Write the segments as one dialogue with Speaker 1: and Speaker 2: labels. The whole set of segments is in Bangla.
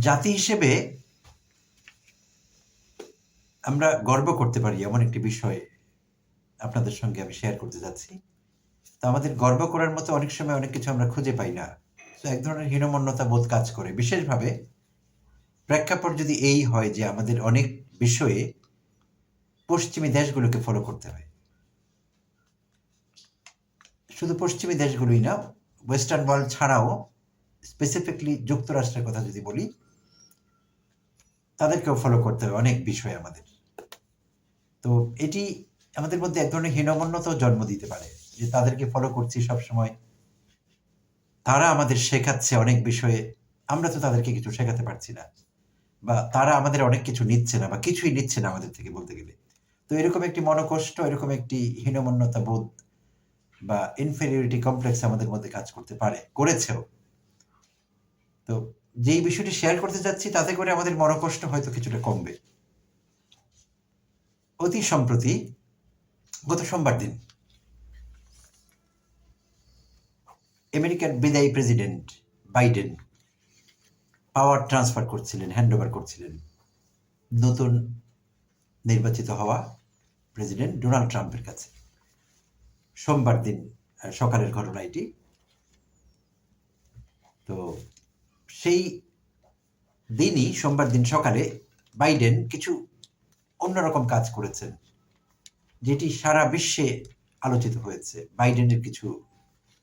Speaker 1: জাতি হিসেবে আমরা গর্ব করতে পারি এমন একটি বিষয় আপনাদের সঙ্গে আমি শেয়ার করতে যাচ্ছি। তো আমাদের গর্ব করার মতো অনেক সময় অনেক কিছু আমরা খুঁজে পাই না। তো এক ধরনের হীনমন্যতা বোধ কাজ করে। বিশেষভাবে প্রেক্ষাপট যদি এই হয় যে আমাদের অনেক বিষয়ে পশ্চিমী দেশগুলোকে ফলো করতে হয়। শুধু পশ্চিমী দেশগুলোই না ওয়েস্টার্ন ওয়ার্ল্ড ছাড়াও স্পেসিফিকলি যুক্তরাষ্ট্রের কথা যদি বলি, তাদেরকেও ফলো করতে হবে অনেক বিষয় আমাদের। তো এটি আমাদের মধ্যে এক ধরনের হীনমন্যতাও জন্ম দিতে পারে, যে তাদেরকে ফলো করছি সব সময় তারা আমাদের শেখাচ্ছে অনেক বিষয়ে, আমরা তো তাদেরকে কিছু শেখাতে পারছি না। বা তারা আমাদের অনেক কিছু নিচ্ছে না, বা কিছুই নিচ্ছে না আমাদের থেকে বলতে গেলে। তো এরকম একটি মনোকষ্ট, এরকম একটি হীনমন্যতা বোধ বা ইনফেরিয়রিটি কমপ্লেক্স আমাদের মধ্যে কাজ করতে পারে, করেছেও। তো যেই বিষয়টি শেয়ার করতে যাচ্ছি, তাতে করে আমাদের মনোকষ্ট হয়তো কিছুটা কমবে। অতি সম্প্রতি গত সোমবার দিন আমেরিকার বিদায়ী প্রেসিডেন্ট বাইডেন পাওয়ার ট্রান্সফার করছিলেন হ্যান্ড ওভার করছিলেন। নতুন নির্বাচিত হওয়া প্রেসিডেন্ট ডোনাল্ড ট্রাম্পের কাছে। সোমবার দিন সকালের ঘটনা এটি। তো সেই দিনই, সোমবার দিন সকালে বাইডেন কিছু অন্যরকম কাজ করেছেন, যেটি সারা বিশ্বে আলোচিত হয়েছে, বাইডেনের কিছু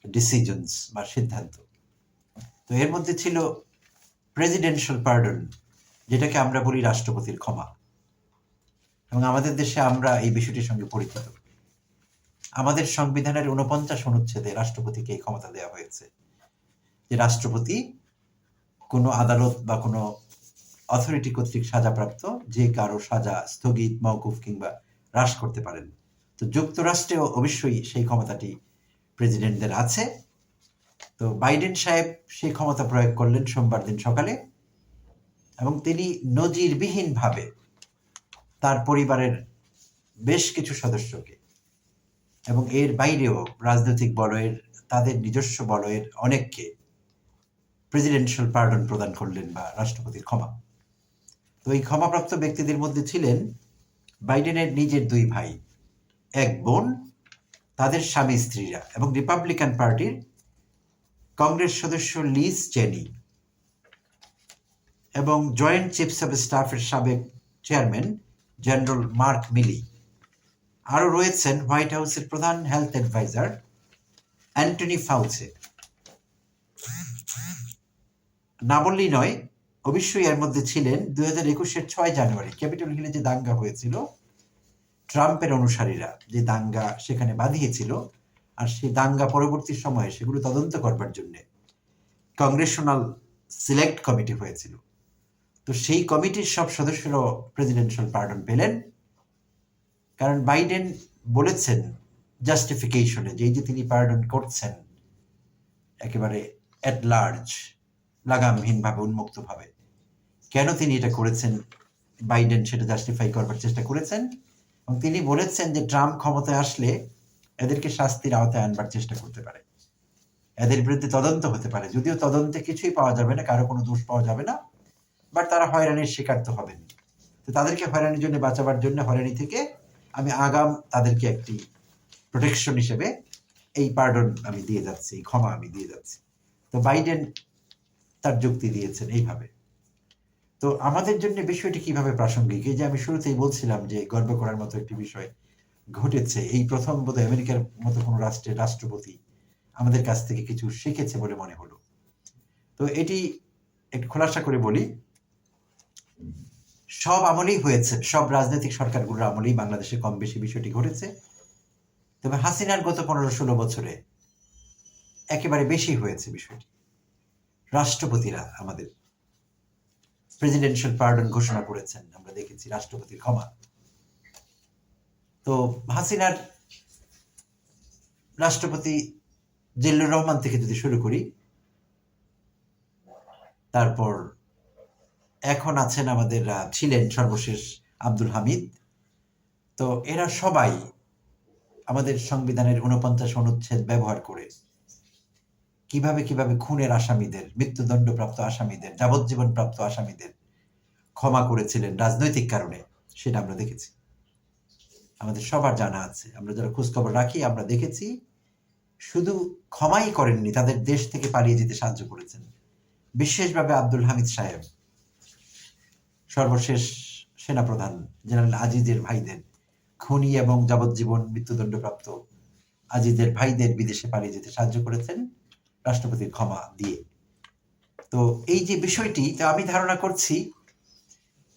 Speaker 1: ডিসিশনস বা সিদ্ধান্ত। তো এর মধ্যে ছিল প্রেসিডেন্সিয়াল পার্ডন যেটাকে আমরা বলি রাষ্ট্রপতির ক্ষমা। এবং আমাদের দেশে আমরা এই বিষয়টির সঙ্গে পরিচিত। আমাদের সংবিধানের উনপঞ্চাশ অনুচ্ছেদে রাষ্ট্রপতিকে এই ক্ষমতা দেওয়া হয়েছে, যে রাষ্ট্রপতি কোনো আদালত বা কোনো অথরিটি কর্তৃক সাজাপ্রাপ্ত যে কারও সাজা, স্থগিত, মওকুফ কিংবা হ্রাস করতে পারেন। তো যুক্তরাষ্ট্রেও অবশ্যই সেই ক্ষমতাটি প্রেসিডেন্টদের আছে। তো বাইডেন সাহেব সেই ক্ষমতা প্রয়োগ করলেন সোমবার দিন সকালে এবং তিনি নজিরবিহীনভাবে তার পরিবারের বেশ কিছু সদস্যকে এবং এর বাইরেও রাজনৈতিক বলয়ের, তাদের নিজস্ব বলয়ের অনেককে প্রেসিডেন্সিয়াল পার্ডন প্রদান করলেন বা রাষ্ট্রপতির ক্ষমা। তো এই ক্ষমাপ্রাপ্ত ব্যক্তিদের মধ্যে ছিলেন বাইডেনের নিজের দুই ভাই, এক বোন, তাদের স্বামী স্ত্রীরা এবং রিপাবলিকান পার্টির কংগ্রেস সদস্য লিজ চেনি এবং জয়েন্ট চিফস অফ স্টাফের সাবেক চেয়ারম্যান জেনারেল মার্ক মিলি। আরও রয়েছেন হোয়াইট হাউসের প্রধান হেলথ অ্যাডভাইজার অ্যান্টনি ফাউচে। না বললেই নয়, অবশ্যই এর মধ্যে ছিলেন দুই হাজার একুশের ছয় জানুয়ারি, ক্যাপিটাল হিলে যে দাঙ্গা হয়েছিল, ট্রাম্পের অনুসারীরা যে দাঙ্গা সেখানে বাঁধিয়েছিল, আর সেই দাঙ্গা পরবর্তী সময়ে সেগুলো তদন্ত করবার জন্য কংগ্রেশনাল সিলেক্ট কমিটি হয়েছিল। তো সেই কমিটির সব সদস্যরাও প্রেসিডেন্সিয়াল পার্ডন পেলেন। কারণ বাইডেন বলেছেন জাস্টিফিকেশনে যে যে তিনি পার্ডন করছেন, একেবারে অ্যাট লার্জ লাগামহীনভাবে উন্মুক্তভাবে। কেন তিনি এটা করেছেন? বাইডেন সেটা জাস্টিফাই করবার চেষ্টা করেছেন। এবং তিনি বলেছেন যে, ট্রাম্প ক্ষমতায় আসলে এদেরকে শাস্তির আওতায় আনবার চেষ্টা করতে পারে। এদের বিরুদ্ধে তদন্ত হতে পারে। যদিও তদন্তে কিছুই পাওয়া যাবে না, কারও কোনো দোষ পাওয়া যাবে না। বাট তারা হয়রানির শিকার তো হবেন তো তাদেরকে হয়রানির জন্য বাঁচাবার জন্য হয়রানি থেকে আমি আগাম তাদেরকে একটি প্রোটেকশন হিসেবে এই পার্ডন আমি দিয়ে যাচ্ছি, এই ক্ষমা আমি দিয়ে যাচ্ছি। তো বাইডেন তার যুক্তি দিয়েছেন এইভাবে। তো আমাদের জন্য বিষয়টি কীভাবে প্রাসঙ্গিক? এই যে আমি শুরুতেই বলছিলাম যে গর্ব করার মতো একটি বিষয় ঘটেছে। এই প্রথম বোধহয় আমেরিকার মতো কোনো রাষ্ট্রের রাষ্ট্রপতি আমাদের কাছ থেকে কিছু শিখেছে বলে মনে হলো। তো এটি একটু খোলাসা করে বলি। সব আমলেই হয়েছে, সব রাজনৈতিক সরকারগুলোর আমলেই বাংলাদেশে কম বেশি বিষয়টি ঘটেছে। তবে হাসিনার গত পনেরো ষোলো বছরে একেবারে বেশি হয়েছে বিষয়টি। রাষ্ট্রপতিরা আমাদের প্রেসিডেন্সিয়াল পার্ডন ঘোষণা করেছেন, আমরা দেখেছি রাষ্ট্রপতির ক্ষমা। তো হাসিনার রাষ্ট্রপতি জিল্লুর রহমান থেকে যদি শুরু করি, তারপর এখন আছেন আমাদের ছিলেন সর্বশেষ আব্দুল হামিদ। তো এরা সবাই আমাদের সংবিধানের উনপঞ্চাশ অনুচ্ছেদ ব্যবহার করে কীভাবে কীভাবে খুনের আসামিদের, মৃত্যুদণ্ডপ্রাপ্ত আসামিদের যাবজ্জীবন প্রাপ্ত আসামিদের ক্ষমা করেছিলেন রাজনৈতিক কারণে, সেটা আমরা দেখেছি। আমাদের সবার জানা আছে। আমরা যারা খোঁজখবর রাখি, আমরা দেখেছি, শুধু ক্ষমাই করেননি, তাদের দেশ থেকে পালিয়ে যেতে সাহায্য করেছেন। বিশেষভাবে আব্দুল হামিদ সাহেব, সর্বশেষ সেনাপ্রধান জেনারেল আজিজের ভাইদের, খুনি এবং যাবজ্জীবন মৃত্যুদণ্ডপ্রাপ্ত আজিজের ভাইদের বিদেশে পালিয়ে যেতে সাহায্য করেছেন। রাষ্ট্রপতির ক্ষমা দিয়ে। তো এই যে বিষয়টি, তো আমি ধারণা করছি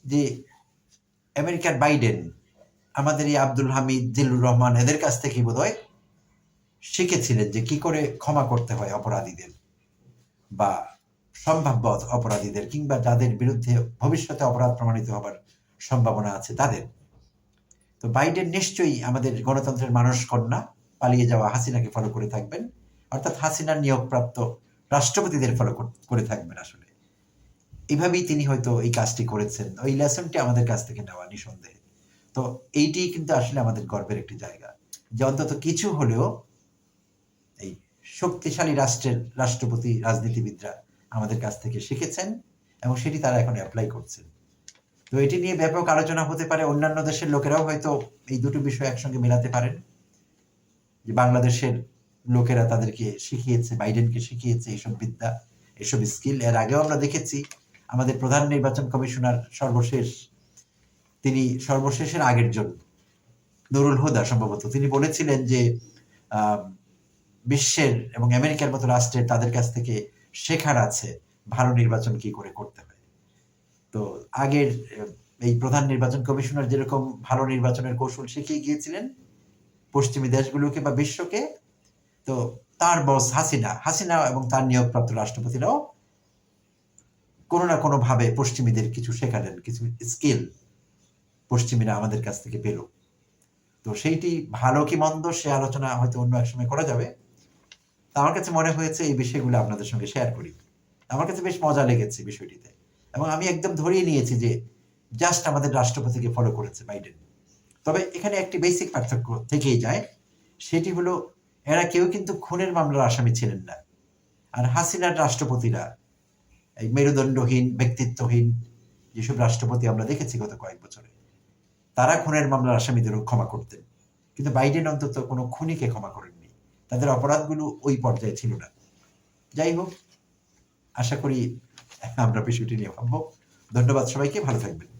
Speaker 1: যে আমেরিকার বাইডেন, আমাদের এই আব্দুল হামিদ, জিল্লুর রহমান এদের কাছ থেকে বোধহয় শিখেছিলেন যে কি করে ক্ষমা করতে হয় অপরাধীদের বা সম্ভাব্য অপরাধীদের কিংবা যাদের বিরুদ্ধে ভবিষ্যতে অপরাধ প্রমাণিত হবার সম্ভাবনা আছে তাদের। তো বাইডেন নিশ্চয়ই আমাদের গণতন্ত্রের মানুষ কন্যা পালিয়ে যাওয়া হাসিনাকে ফলো করে থাকবেন। অর্থাৎ হাসিনার নিয়োগপ্রাপ্ত রাষ্ট্রপতিদের ফলো করে থাকবেন আসলে। এভাবেই তিনি হয়তো এই কাজটি করেছেন। ওই লেসনটি আমাদের কাছ থেকে নেওয়া নিঃসন্দেহে। তো এইটি কিন্তু আসলে আমাদের গর্বের একটি জায়গা যে অন্তত কিছু হলেও এই শক্তিশালী রাষ্ট্রের রাষ্ট্রপতি, রাজনীতিবিদরা আমাদের কাছ থেকে শিখেছেন এবং সেটি তারা এখন অ্যাপ্লাই করছেন। তো এটি নিয়ে ব্যাপক আলোচনা হতে পারে। অন্যান্য দেশের লোকেরাও হয়তো এই দুটো বিষয় একসঙ্গে মেলাতে পারেন। যে বাংলাদেশের লোকেরা তাদেরকে শিখিয়েছে, বাইডেনকে শিখিয়েছে এইসব বিদ্যা এসব স্কিল। এর আগেও আমরা দেখেছি, আমাদের প্রধান নির্বাচন কমিশনার সর্বশেষ, তিনি সর্বশেষের আগের জন্য নুরুল হুদা সম্ভবত। তিনি বলেছিলেন যে বিশ্বের এবং আমেরিকার মতো রাষ্ট্রের তাদের কাছ থেকে শেখার আছে, ভালো নির্বাচন কি করে করতে হয়। তো আগের এই প্রধান নির্বাচন কমিশনার যেরকম ভালো নির্বাচনের কৌশল শিখিয়ে গিয়েছিলেন, পশ্চিমী দেশগুলোকে বা বিশ্বকে তো তার বস হাসিনা হাসিনা এবং তার নিয়োগপ্রাপ্ত রাষ্ট্রপতিরাও কোনো না কোনো ভাবে পশ্চিমীদের কিছু শেখালেন, কিছু স্কিল পশ্চিমীরা আমাদের কাছ থেকে পেল। তো সেইটি ভালো কি মন্দ সে আলোচনা হয়তো অন্য এক সময় করা যাবে। আমার কাছে মনে হয়েছে এই বিষয়গুলো আপনাদের সঙ্গে শেয়ার করি। আমার কাছে বেশ মজা লেগেছে বিষয়টিতে। এবং আমি একদম ধরিয়ে নিয়েছি যে জাস্ট আমাদের রাষ্ট্রপতিকে ফলো করেছে বাইডেন তবে এখানে একটি বেসিক পার্থক্য থেকেই যায়, সেটি হলো এরা কেউ কিন্তু খুনের মামলার আসামি ছিলেন না। আর হাসিনার রাষ্ট্রপতিরা, এই মেরুদণ্ডহীন, ব্যক্তিত্বহীন যেসব রাষ্ট্রপতি আমরা দেখেছি গত কয়েক বছরে, তারা খুনের মামলার আসামিদেরও ক্ষমা করতেন। কিন্তু বাইডেন অন্তত কোনো খুনিকে ক্ষমা করেননি। তাদের অপরাধগুলো ওই পর্যায়ে ছিল না। যাই হোক, আশা করি আমরা বিষয়টি নিয়ে ভাববো। ধন্যবাদ সবাইকে, ভালো থাকবেন।